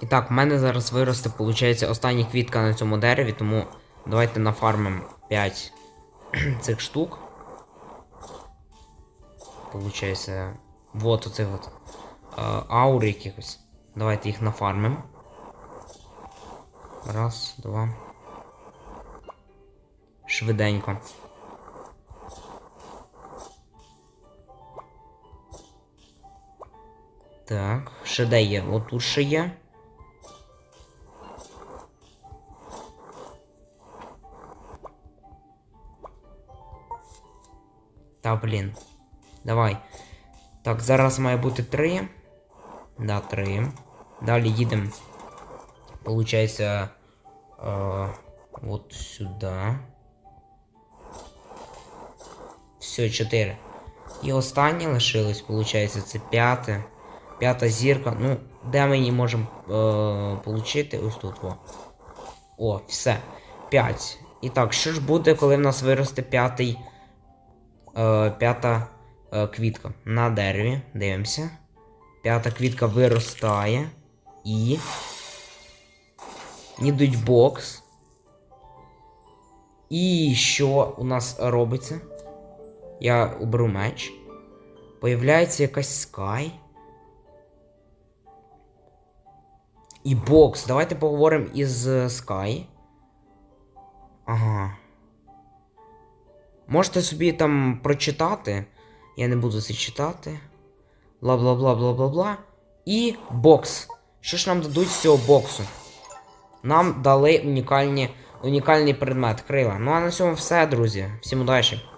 І так, в мене зараз виросте, виходить, остання квітка на цьому дереві, тому давайте нафармимо 5 цих штук. Получається. Вот оцих от е, аури якихось. Давайте їх нафармимо. Раз, два. Швиденько. Так, ще де є? Отут ще є. Та блін. Давай. Так, зараз має бути три. Да, три. Далі їдемо. Получається. Е, от сюди. Все, чотири. І останнє лишилось, получається, це п'яте. П'ята зірка. Ну, де ми її можемо е, получити? Ось тут. О. О, все. 5. І так, що ж буде, коли в нас виросте п'ятий. Е, п'ята е, квітка на дереві. Дивимося. П'ята квітка виростає. І. Йдуть бокс. І що у нас робиться? Я уберу меч. Появляється якась скай. І бокс. Давайте поговоримо із е, Sky. Ага. Можете собі там прочитати. Я не буду це читати. Бла бла бла бла бла бла. І бокс. Що ж нам дадуть з цього боксу? Нам дали унікальні, унікальний предмет крила. Ну а на цьому все, друзі. Всім удачі!